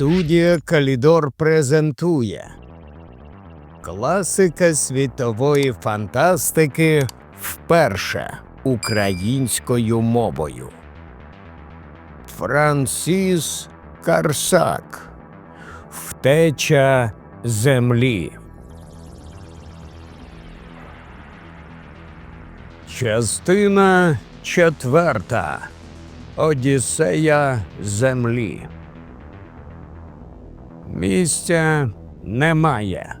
Студія Калідор презентує Класика світової фантастики вперше українською мовою. Франсіс Карсак Втеча землі. Частина четверта. Одіссея землі. Місця немає.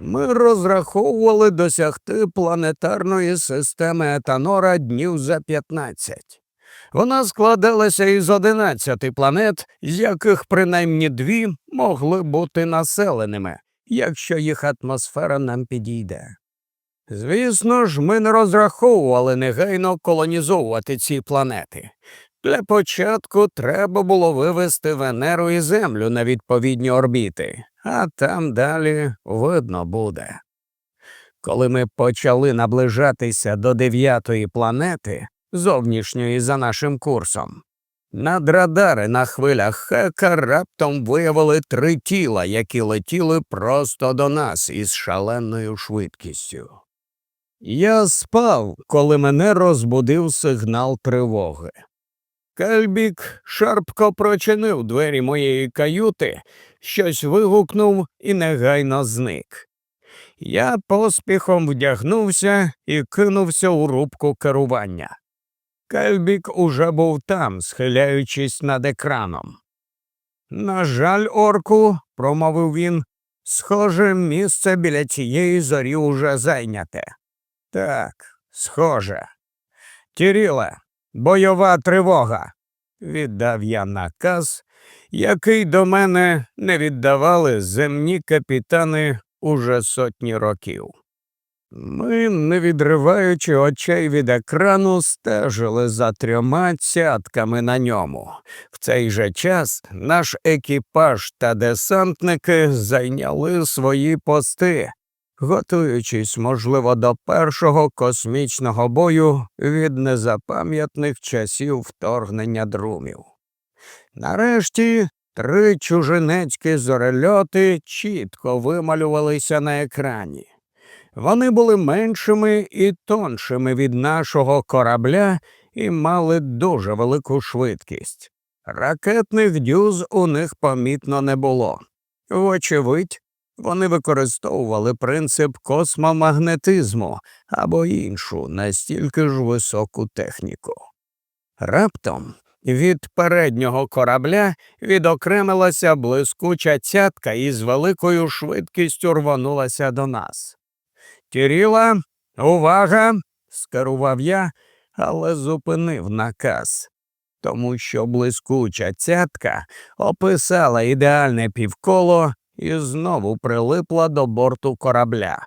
Ми розраховували досягти планетарної системи Етанора днів за 15. Вона складалася із 11 планет, з яких принаймні дві могли бути населеними, якщо їх атмосфера нам підійде. Звісно ж, ми не розраховували негайно колонізовувати ці планети. Для початку треба було вивести Венеру і Землю на відповідні орбіти, а там далі видно буде. Коли ми почали наближатися до дев'ятої планети, зовнішньої за нашим курсом, надрадари на хвилях хека раптом виявили три тіла, які летіли просто до нас із шаленою швидкістю. Я спав, коли мене розбудив сигнал тривоги. Кельбік шарпко прочинив двері моєї каюти, щось вигукнув і негайно зник. Я поспіхом вдягнувся і кинувся у рубку керування. Кельбік уже був там, схиляючись над екраном. На жаль, орку, промовив він, схоже, місце біля цієї зорі уже зайняте. Так, схоже. Тіріле, бойова тривога, віддав я наказ, який до мене не віддавали земні капітани уже сотні років. Ми, не відриваючи очей від екрану, стежили за трьома цятками на ньому. В цей же час наш екіпаж та десантники зайняли свої пости, готуючись, можливо, до першого космічного бою від незапам'ятних часів вторгнення друмів. Нарешті три чужинецькі зорельоти чітко вималювалися на екрані. Вони були меншими і тоншими від нашого корабля і мали дуже велику швидкість. Ракетних дюз у них помітно не було. Вочевидь, вони використовували принцип космомагнетизму або іншу настільки ж високу техніку. Раптом від переднього корабля відокремилася блискуча цятка і з великою швидкістю рвонулася до нас. Тіріла, увага! скерував я, але зупинив наказ, тому що блискуча цятка описала ідеальне півколо і знову прилипла до борту корабля.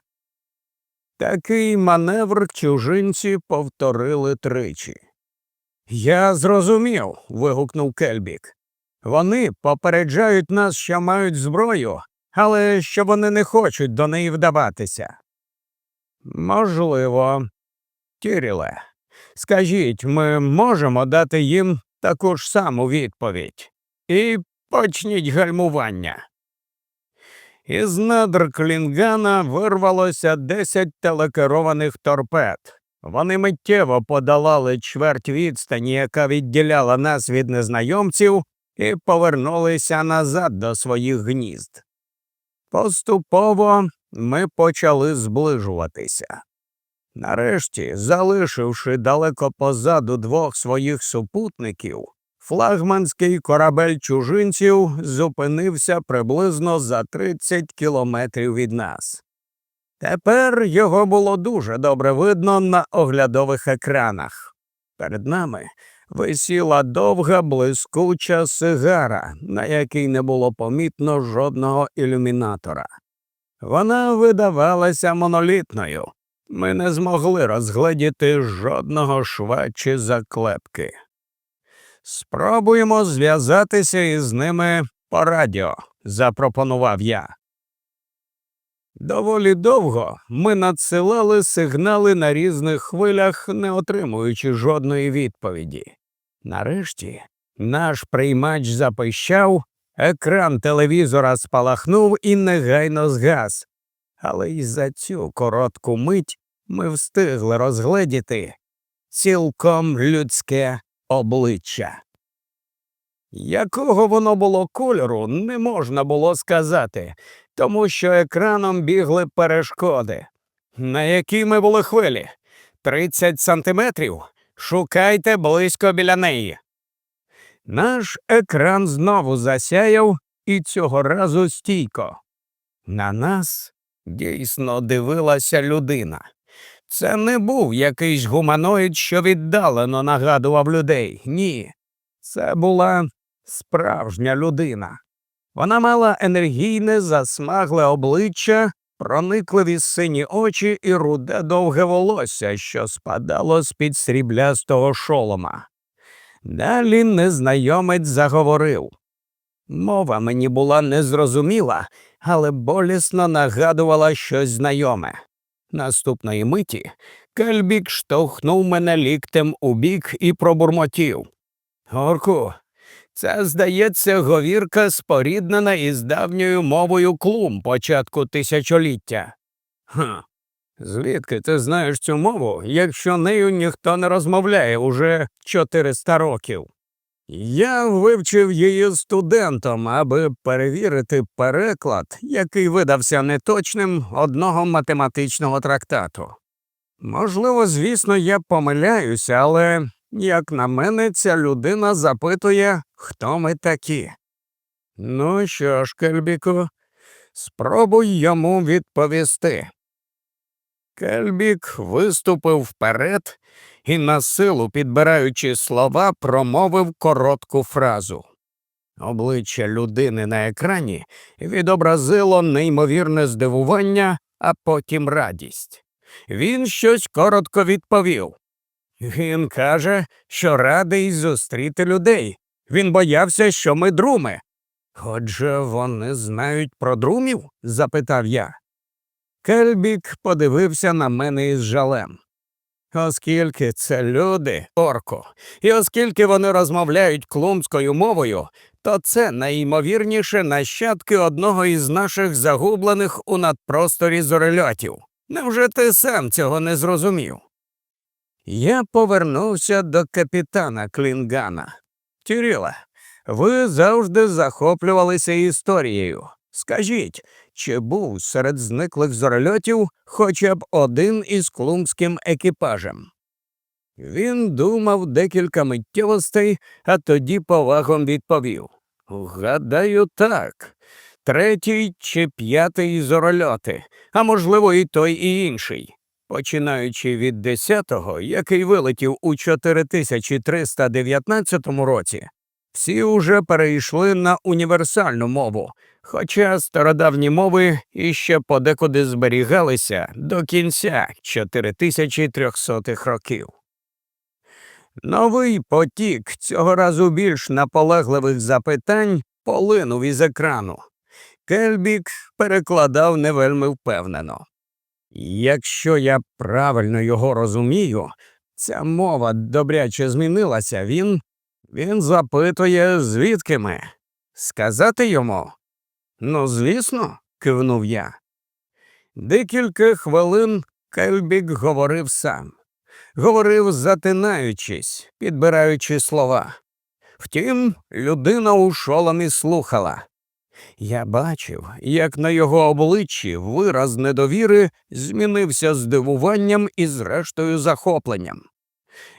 Такий маневр чужинці повторили тричі. Я зрозумів. вигукнув Кельбік. Вони попереджають нас, що мають зброю, але що вони не хочуть до неї вдаватися. Можливо, Тіріле, скажіть, ми можемо дати їм таку ж саму відповідь. І почніть гальмування. Із надр клінгана вирвалося десять телекерованих торпед. Вони миттєво подолали чверть відстані, яка відділяла нас від незнайомців, і повернулися назад до своїх гнізд. Поступово ми почали зближуватися. Нарешті, залишивши далеко позаду двох своїх супутників, флагманський корабель чужинців зупинився приблизно за 30 кілометрів від нас. Тепер його було дуже добре видно на оглядових екранах. Перед нами висіла довга блискуча сигара, на якій не було помітно жодного ілюмінатора. Вона видавалася монолітною. Ми не змогли розгледіти жодного шва чи заклепки. Спробуємо зв'язатися із ними по радіо, запропонував я. Доволі довго ми надсилали сигнали на різних хвилях, не отримуючи жодної відповіді. Нарешті Наш приймач запищав, екран телевізора спалахнув і негайно згас. Але й за цю коротку мить ми встигли розгледіти цілком людське обличчя. Якого воно було кольору, не можна було сказати, тому що екраном бігли перешкоди. На якій ми були хвилі? 30 сантиметрів? Шукайте близько біля неї. Наш екран знову засяяв і цього разу стійко. На нас дійсно дивилася людина. Це не був якийсь гуманоїд, що віддалено нагадував людей. Ні. Це була справжня людина. Вона мала енергійне, засмагле обличчя, проникливі сині очі і руде довге волосся, що спадало з під сріблястого шолома. Далі незнайомець заговорив. Мова мені була незрозуміла, але болісно нагадувала щось знайоме. Наступної миті Кельбік штовхнув мене ліктем у бік і пробурмотів. Горку, це, здається, говірка споріднена із давньою мовою клум початку тисячоліття. Ха. Звідки ти знаєш цю мову, якщо нею ніхто не розмовляє уже 400 років? Я вивчив її студентом, аби перевірити переклад, який видався неточним одного математичного трактату. Можливо, звісно, я помиляюся, але, як на мене, ця людина запитує, хто ми такі. Ну що ж, Кельбіку, спробуй йому відповісти. Кельбік виступив вперед і, на силу підбираючи слова, промовив коротку фразу. Обличчя людини на екрані відобразило неймовірне здивування, а потім радість. Він щось коротко відповів. Він каже, що радий зустріти людей. Він боявся, що ми друми. Отже, вони знають про друмів? запитав я. Кельбік подивився на мене із жалем. Оскільки це люди, орко, і оскільки вони розмовляють клумською мовою, то це найімовірніше нащадки одного із наших загублених у надпросторі зорельотів. Невже ти сам цього не зрозумів? Я повернувся до капітана Клінгана. Тіріла, ви завжди захоплювалися історією. Скажіть, чи був серед зниклих зорольотів хоча б один із клумським екіпажем? Він думав декілька миттєвостей, а тоді повагом відповів Гадаю, так. Третій чи п'ятий зорольоти, а можливо, і той і інший. Починаючи від десятого, який вилетів у 4319 році, всі уже перейшли на універсальну мову, хоча стародавні мови іще подекуди зберігалися до кінця 4300-х років. Новий потік цього разу більш наполегливих запитань полинув із екрану. Кельбік перекладав не вельми впевнено. Якщо я правильно його розумію, ця мова добряче змінилася, він. Він запитує, звідки ми. Сказати йому? Ну, звісно, кивнув я. Декілька хвилин Кельбік говорив сам. Говорив, затинаючись, підбираючи слова. Втім, людина у шоломі слухала. Я бачив, як на його обличчі вираз недовіри змінився здивуванням і зрештою захопленням.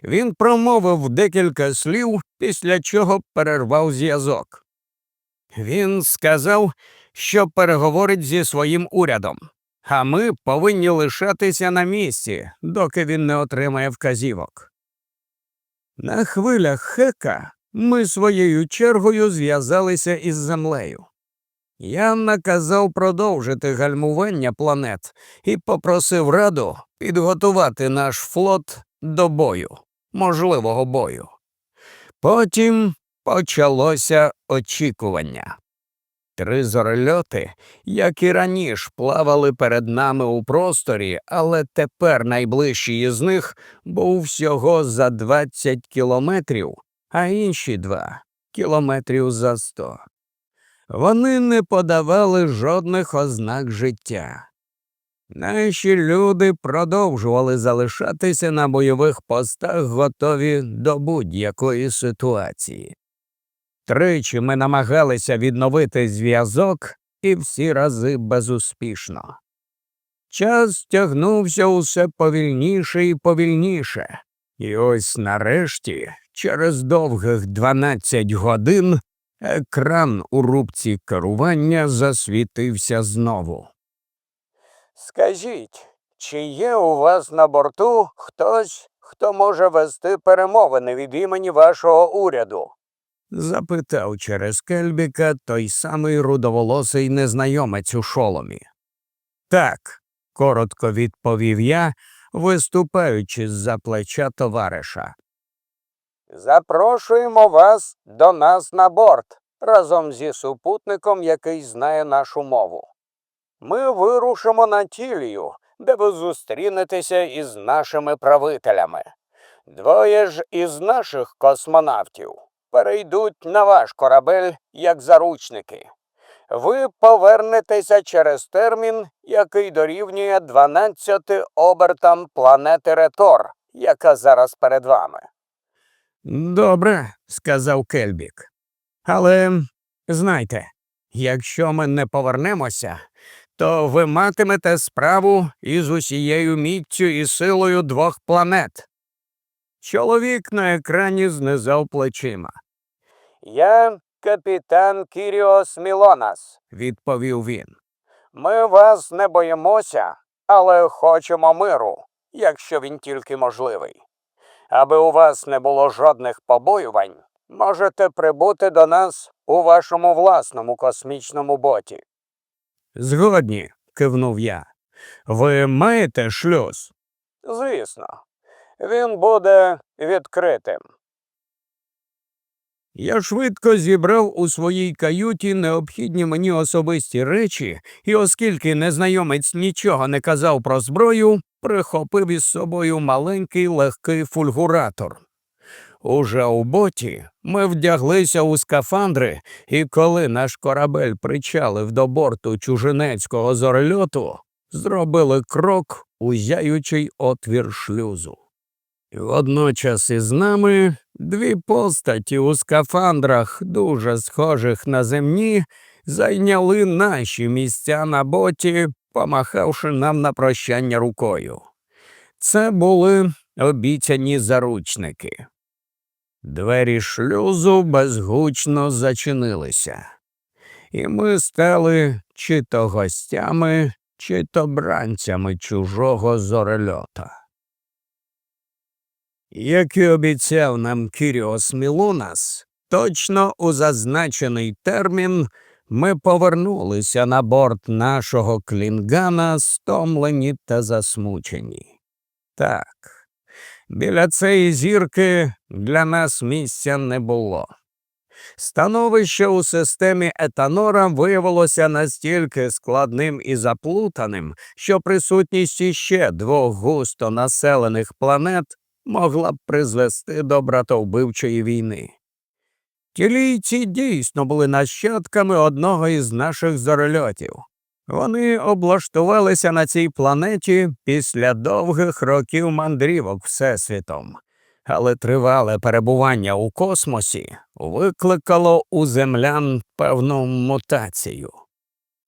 Він промовив декілька слів, після чого перервав зв'язок. Він сказав, що переговорить зі своїм урядом, а ми повинні лишатися на місці, доки він не отримає вказівок. На хвилях хека ми своєю чергою зв'язалися із землею. Я наказав продовжити гальмування планет і попросив раду підготувати наш флот до бою, можливого бою. Потім почалося очікування. Три зорольоти, як і раніше, плавали перед нами у просторі, але тепер найближчий із них був всього за 20 кілометрів, а інші два кілометрів за сто. Вони не подавали жодних ознак життя. Наші люди продовжували залишатися на бойових постах, готові до будь-якої ситуації. Тричі ми намагалися відновити зв'язок і всі рази безуспішно. Час тягнувся усе повільніше і повільніше, і ось нарешті, через довгих 12 годин, екран у рубці керування засвітився знову. Скажіть, чи є у вас на борту хтось, хто може вести перемовини від імені вашого уряду? запитав через Кельбіка той самий рудоволосий незнайомець у шоломі. Так, коротко відповів я, виступаючи з-за плеча товариша. Запрошуємо вас до нас на борт разом зі супутником, який знає нашу мову. Ми вирушимо на тілію, де ви зустрінетеся із нашими правителями. Двоє ж із наших космонавтів перейдуть на ваш корабель як заручники. Ви повернетеся через термін, який дорівнює 12 обертам планети Ретор, яка зараз перед вами. Добре, сказав Кельбік. Але знайте, якщо ми не повернемося, то ви матимете справу із усією міцю і силою двох планет. Чоловік на екрані знизав плечима. Я капітан Кіріос Мілонас, відповів він. Ми вас не боїмося, але хочемо миру, якщо він тільки можливий. Аби у вас не було жодних побоювань, можете прибути до нас у вашому власному космічному боті. Згодні, кивнув я. Ви маєте шлюз? Звісно, він буде відкритим. Я швидко зібрав у своїй каюті необхідні мені особисті речі, і, оскільки незнайомець нічого не казав про зброю, прихопив із собою маленький легкий фульгуратор. Уже у боті ми вдяглися у скафандри, і коли наш корабель причалив до борту чужинецького зорельоту, зробили крок у зяючий отвір шлюзу. І Водночас із нами дві постаті у скафандрах, дуже схожих на земні, зайняли наші місця на боті, помахавши нам на прощання рукою. Це були обіцяні заручники. Двері шлюзу безгучно зачинилися, і ми стали чи то гостями, чи то бранцями чужого зорельота. Як і обіцяв нам Кіріос Мілунас, точно у зазначений термін ми повернулися на борт нашого клінгана, стомлені та засмучені. Так, біля цієї зірки для нас місця не було. Становище у системі етанора виявилося настільки складним і заплутаним, що присутність іще двох густо населених планет могла б призвести до братовбивчої війни. Тілійці дійсно були нащадками одного із наших зорольотів. Вони облаштувалися на цій планеті після довгих років мандрівок Всесвітом, але тривале перебування у космосі викликало у землян певну мутацію.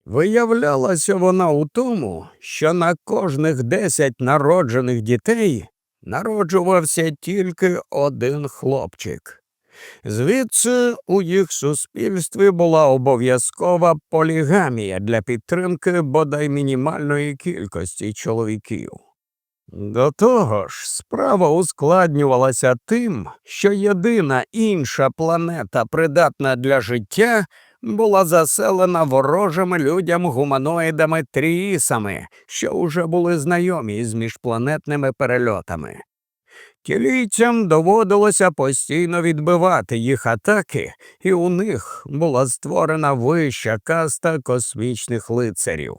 Виявлялася вона у тому, що на кожних десять народжених дітей народжувався тільки один хлопчик. Звідси у їх суспільстві була обов'язкова полігамія для підтримки бодай мінімальної кількості чоловіків. До того ж, справа ускладнювалася тим, що єдина інша планета, придатна для життя, була заселена ворожими людям гуманоїдами тріїсами, що уже були знайомі з міжпланетними перельотами. Кілійцям доводилося постійно відбивати їх атаки, і у них була створена вища каста космічних лицарів.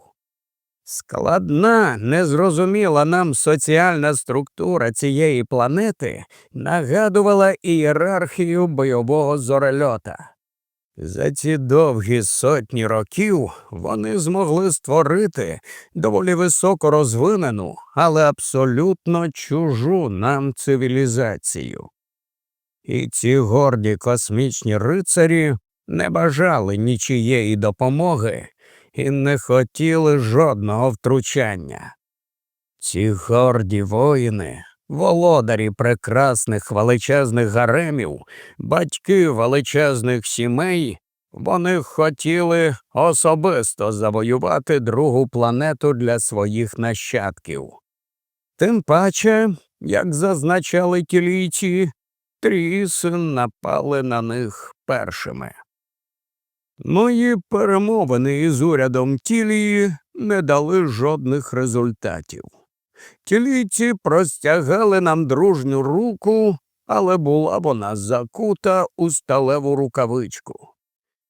Складна, незрозуміла нам соціальна структура цієї планети нагадувала ієрархію бойового зорельота. За ці довгі сотні років вони змогли створити доволі високо розвинену, але абсолютно чужу нам цивілізацію. І ці горді космічні рицарі не бажали нічієї допомоги і не хотіли жодного втручання. Ці горді воїни, володарі прекрасних величезних гаремів, батьки величезних сімей, вони хотіли особисто завоювати другу планету для своїх нащадків. Тим паче, як зазначали кілійці, тріси напали на них першими. Мої перемовини із урядом Тілії не дали жодних результатів. Тілійці простягали нам дружню руку, але була вона закута у сталеву рукавичку.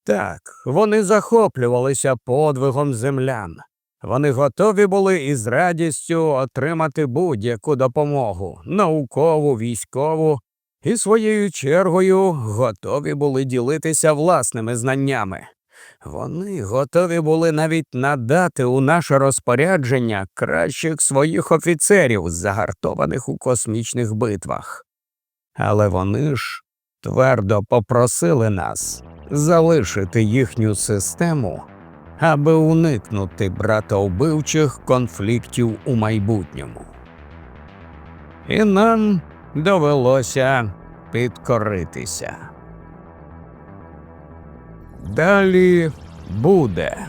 Так, вони захоплювалися подвигом землян. Вони готові були із радістю отримати будь-яку допомогу, наукову, військову, і своєю чергою готові були ділитися власними знаннями. Вони готові були навіть надати у наше розпорядження кращих своїх офіцерів, загартованих у космічних битвах. Але вони ж твердо попросили нас залишити їхню систему, аби уникнути братовбивчих конфліктів у майбутньому. І нам довелося підкоритися. Далі буде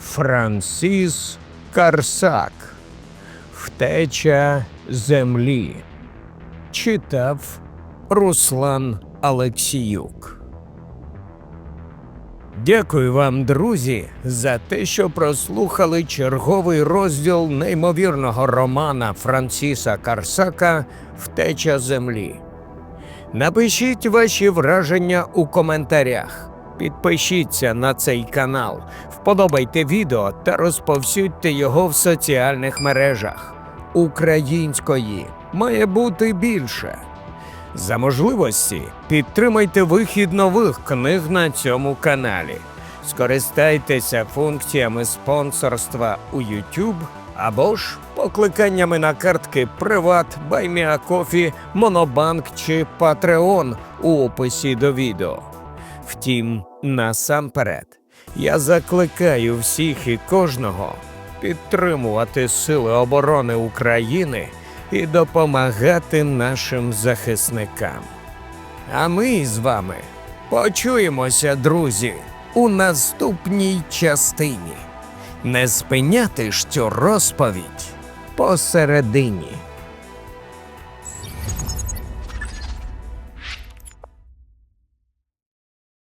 Франсіс Карсак Втеча землі. Читав Руслан Алексіюк. Дякую вам, друзі, за те, що прослухали черговий розділ неймовірного романа Франсіса Карсака Втеча землі. Напишіть ваші враження у коментарях. Підпишіться на цей канал, вподобайте відео та розповсюдьте його в соціальних мережах. Української має бути більше. За можливості підтримайте вихід нових книг на цьому каналі. Скористайтеся функціями спонсорства у YouTube або ж покликаннями на картки Приват, Байміакофі, Монобанк чи Patreon у описі до відео. Втім, насамперед, я закликаю всіх і кожного підтримувати Сили оборони України і допомагати нашим захисникам. А ми з вами почуємося, друзі, у наступній частині. Не спиняти ж цю розповідь посередині.